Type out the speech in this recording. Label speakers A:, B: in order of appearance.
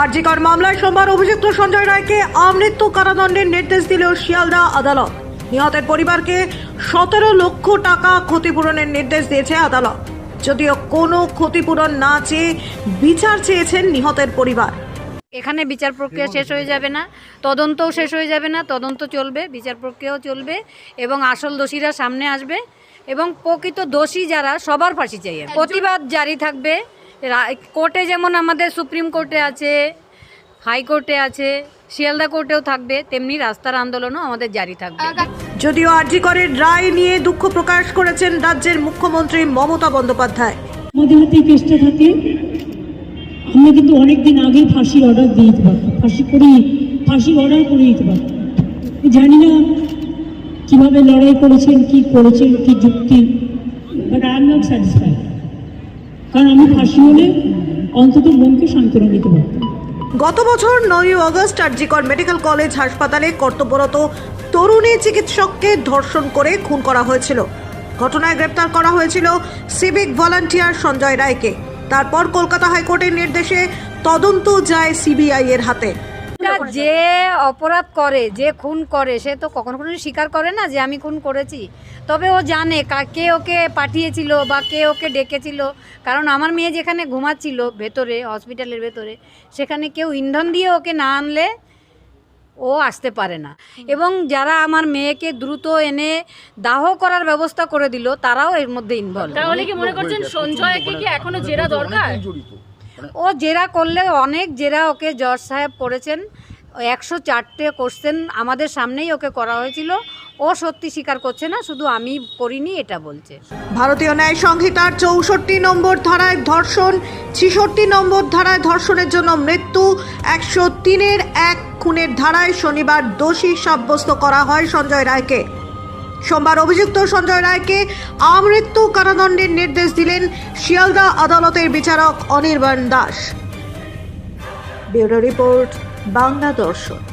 A: আরজিকর মামলায় সোমবার অভিযুক্ত সঞ্জয় রায়কে আমৃত্যু কারাদণ্ডের নির্দেশ দিল শিয়ালদা আদালত। নিহতের পরিবারকে সতেরো লক্ষ টাকা ক্ষতিপূরণের নির্দেশ দিয়েছে আদালত। যদিও কোনো ক্ষতিপূরণ না চেয়ে বিচার চেয়েছেন নিহতের পরিবার।
B: এখানে বিচার প্রক্রিয়া শেষ হয়ে যাবে না তদন্তও শেষ হয়ে যাবে না তদন্ত চলবে বিচার প্রক্রিয়াও চলবে এবং আসল দোষীরা সামনে আসবে এবং প্রকৃত দোষী যারা সবার ফাঁসি চাই প্রতিবাদ জারি থাকবে কোর্টে যেমন আমাদের সুপ্রিম কোর্টে আছে হাইকোর্টে আছে শিয়ালদা কোর্টেও থাকবে তেমনি রাস্তার আন্দোলনও আমাদের জারি থাকবে।
A: যদিও আরজিকরের রায় নিয়ে দুঃখ প্রকাশ করেছেন রাজ্যের মুখ্যমন্ত্রী মমতা বন্দ্যোপাধ্যায়।
C: আমাদের হাতে এই কেসটা থাকে। আমরা কিন্তু অনেকদিন আগেই ফাঁসির অর্ডার দিয়ে দিতে পারতাম। ফাঁসি করেই ফাঁসির অর্ডার করে দিতে পারতাম। জানি না কীভাবে লড়াই করেছেন কি করেছেন কি যুক্তি but I am not satisfied কারণ আমি ফাঁসি হলে অন্তত মনকে সান্ত্বনা দিতে পারতাম।
A: গত বছর নয় আগস্ট আরজিকর মেডিকেল কলেজ হাসপাতালে কর্তব্যরত তরুণী চিকিৎসককে ধর্ষণ করে খুন করা হয়েছিল। ঘটনায় গ্রেপ্তার করা হয়েছিল সিভিক ভলান্টিয়ার সঞ্জয় রায়কে। তারপর কলকাতা হাইকোর্টের নির্দেশে তদন্ত যায় সিবিআই এর হাতে।
B: যে অপরাধ করে যে খুন করে সে তো কখনো কখনো স্বীকার করে না যে আমি খুন করেছি। তবে ও জানে কা- কে ওকে পাঠিয়েছিল বা কে ওকে ডেকেছিল। কারণ আমার মেয়ে যেখানে ঘুমাচ্ছিল ভেতরে হসপিটালের ভেতরে সেখানে কেউ ইন্ধন দিয়ে ওকে না আনলে ও আসতে পারে না। এবং যারা আমার মেয়েকে দ্রুত এনে দাহ করার ব্যবস্থা করে দিল তারাও এর মধ্যে ইনভলভ
D: তাহলে কি মনে করছেন সঞ্জয়কে কি এখনও জেরা দরকার?
B: ও জেরা করলে অনেক জেরা ওকে জজ সাহেব করেছেন। একশো চারটে কোশ্চেন আমাদের সামনেই ওকে করা হয়েছিল। ও সত্যি স্বীকার করছে না, শুধু আমি করিনি, এটা বলছে।
A: ভারতীয় ন্যায় সংহিতার চৌষট্টি নম্বর ধারায় ধর্ষণ, ছিষট্টি নম্বর ধারায় ধর্ষণের জন্য মৃত্যু, একশো তিনের এক খুনের ধারায় শনিবার দোষী সাব্যস্ত করা হয় সঞ্জয় রায়কে। সোমবার অভিযুক্ত সঞ্জয় রায়কে আমৃত্যু কারাদণ্ডের নির্দেশ দিলেন শিয়ালদা আদালতের বিচারক অনির্বাণ দাস। Bureau report. বাংলা দর্শন।